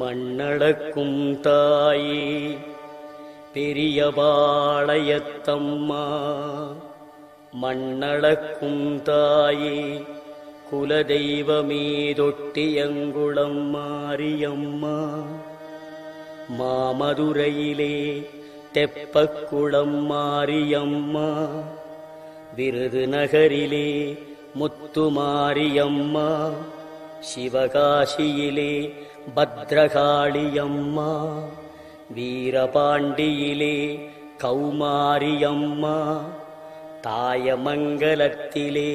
மண்ணளக்கும் தாயே பெரியபாளையத்தம்மா மண்ணளக்கும் தாயே குலதெய்வமே தொட்டியங்குளம் மாரியம்மா. மாமதுரையிலே தெப்பக்குளம் மாரியம்மா. விருதுநகரிலே முத்துமாரியம்மா. சிவகாசியிலே பத்ரகாளியம்மா வீரபாண்டியிலே கௌமாரியம்மா தாயமங்கலத்திலே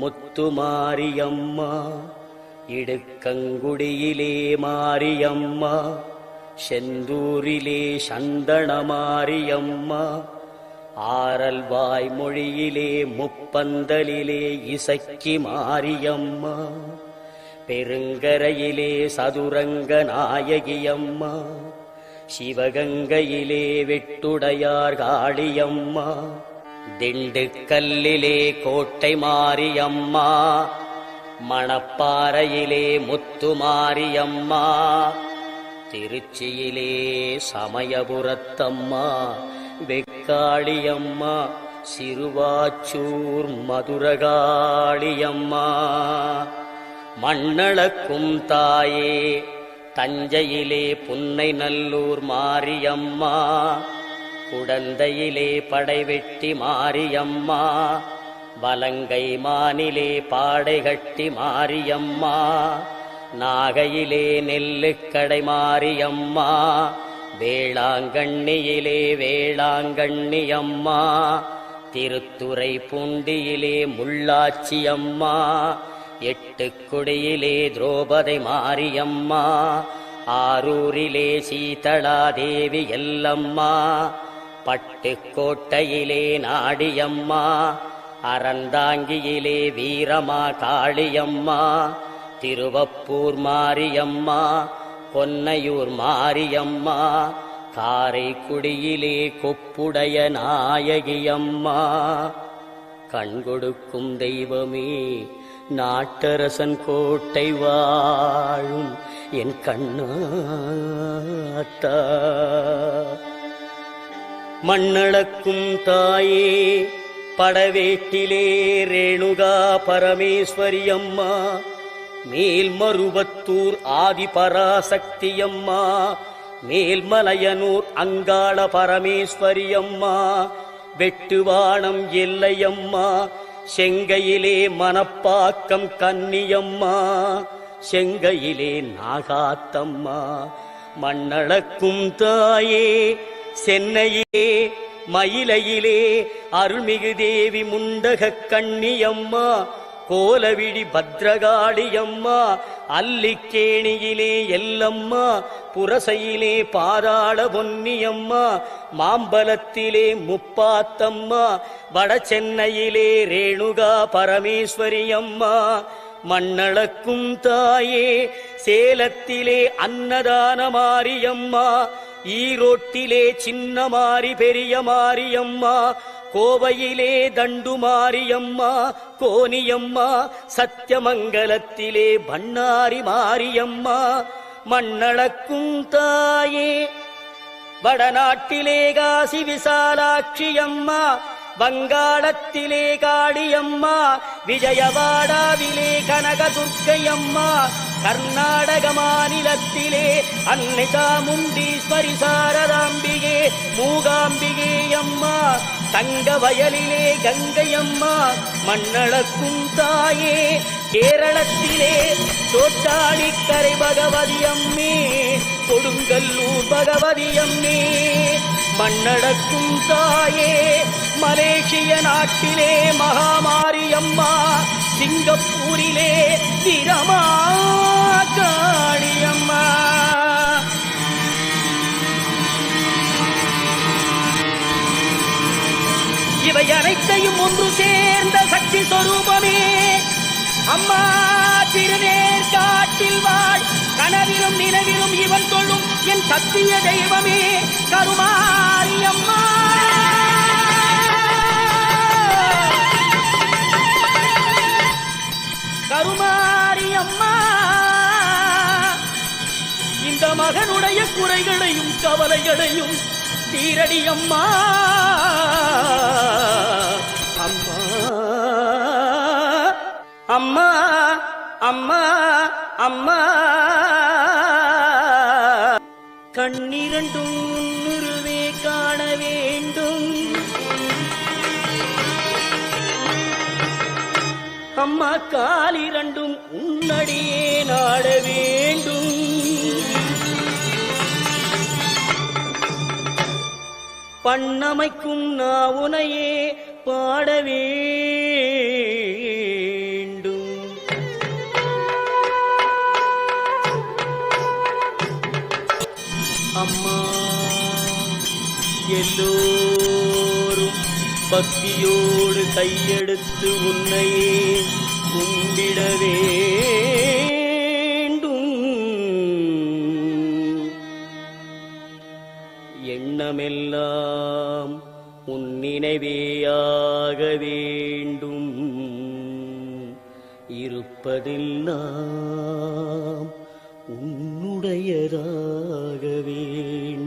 முத்துமாரியம்மா இடுக்கங்குடியிலே மாரியம்மா செந்தூரிலே சந்தனமாரியம்மா ஆரல் வாய்மொழியிலே முப்பந்தலிலே இசக்கி மாரியம்மா. பெருங்கரையிலே சதுரங்க நாயகியம்மா. சிவகங்கையிலே வெட்டுடையார் காளியம்மா. திண்டுக்கல்லிலே கோட்டை மாரியம்மா. மணப்பாறையிலே முத்து மாரியம்மா. திருச்சியிலே சமயபுரத்தம்மா. வெக்காளியம்மா. சிறுவாச்சூர் மதுரகாளியம்மா. மண்ணளக்கும் தாயே தஞ்சையிலே புன்னை நல்லூர் மாரியம்மா குடந்தையிலே படைவெட்டி மாரியம்மா வலங்கை மானிலே பாடைகட்டி மாரியம்மா நாகையிலே நெல்லுக்கடை மாரியம்மா வேளாங்கண்ணியிலே வேளாங்கண்ணியம்மா திருத்துறை பூண்டியிலே முள்ளாச்சியம்மா எட்டு குடியிலே திரௌபதி மாரியம்மா ஆரூரிலே சீதளாதேவி எல்லம்மா பட்டுக்கோட்டையிலே நாடியம்மா அறந்தாங்கியிலே வீரமா காளியம்மா திருவப்பூர் மாரியம்மா பொன்னையூர் மாரியம்மா காரைக்குடியிலே கொப்புடைய நாயகியம்மா. கண்கொடுக்கும் தெய்வமே நாட்டரசன் கோட்டை வாழும் என் கண்ணாத்தா. மண்ணளக்கும் தாயே படவேட்டிலே ரேணுகா பரமேஸ்வரி அம்மா. மேல்மருவத்தூர் ஆதிபராசக்தி அம்மா. மேல்மலையனூர் அங்காள பரமேஸ்வரி அம்மா. வெட்டுவானம் எல்லையம்மா செங்கையிலே மணப்பாக்கம் கன்னியம்மா செங்கையிலே நாகாத்தம்மா. மண்ணளக்கும் தாயே சென்னையிலே மயிலையிலே அருள்மிகு தேவி முண்டக கண்ணியம்மா கோலவிழி பத்ரகாளியம்மா அல்லிக்கேணியிலே எல்லம்மா புரசையிலே பாராள பொன்னியம்மா மாம்பலத்திலே முப்பாத்தம்மா வட சென்னையிலே ரேணுகா பரமேஸ்வரியம்மா. மண்ணளக்கும் தாயே சேலத்திலே அன்னதான மாரியம்மா ஈரோட்டிலே சின்ன மாரி பெரிய மாரியம்மா கோவையிலே தண்டு மாரியம்மா கோனியம்மா சத்தியமங்கலத்திலே பண்ணாரி மாரியம்மா மண்ணளக்கும் தாயே வடநாட்டிலே காசி விசாலாட்சியம்மா வங்காளத்திலே காளியம்மா விஜயவாடாவிலே கனகதுர்க்கையம்மா கர்நாடக மாநிலத்திலே அன்னை சாமுண்டீஸ்வரி சாரதாம்பிகே மூகாம்பிகே அம்மா தங்க வயலிலே கங்கையம்மா மண்ணளக்கும் தாயே கேரளத்திலே தோட்டாளிக்கரை பகவதி அம்மே கொடுங்கல்லூர் பகவதி அம்மே மண்ணடக்கும் தாயே மலேசிய நாட்டிலே மகாமாரி அம்மா சிங்கப்பூரிலே திறமா காளியம்மா. இவை அனைத்தையும் ஒன்று சேர்ந்த சக்தி சொரூபமே. அம்மா திருநேர் காட்டில் வாழ். கனவிலும் நினைவிலும் இவன் தொழும் என் சத்திய தெய்வமே. கருமாரியம்மா. கருமாரி அம்மா இந்த மகனுடைய குறைகளையும் கவலைகளையும் தீரடி அம்மா அம்மா அம்மா அம்மா அம்மா. கண்ணிரண்டும் அம்மா காலிரண்டும் உன்னடியே நாட வேண்டும். பண்ணமைக்கும் நாவுனையே பாட வேண்டும். அம்மா எல்லோ பக்தியோடு கையெடுத்து உன்னையே கும்பிட வேண்டும் எண்ணமெல்லாம் உன் நினைவேயாக வேண்டும். இருப்பதெல்லாம் உன்னுடையதாக வேண்டும்.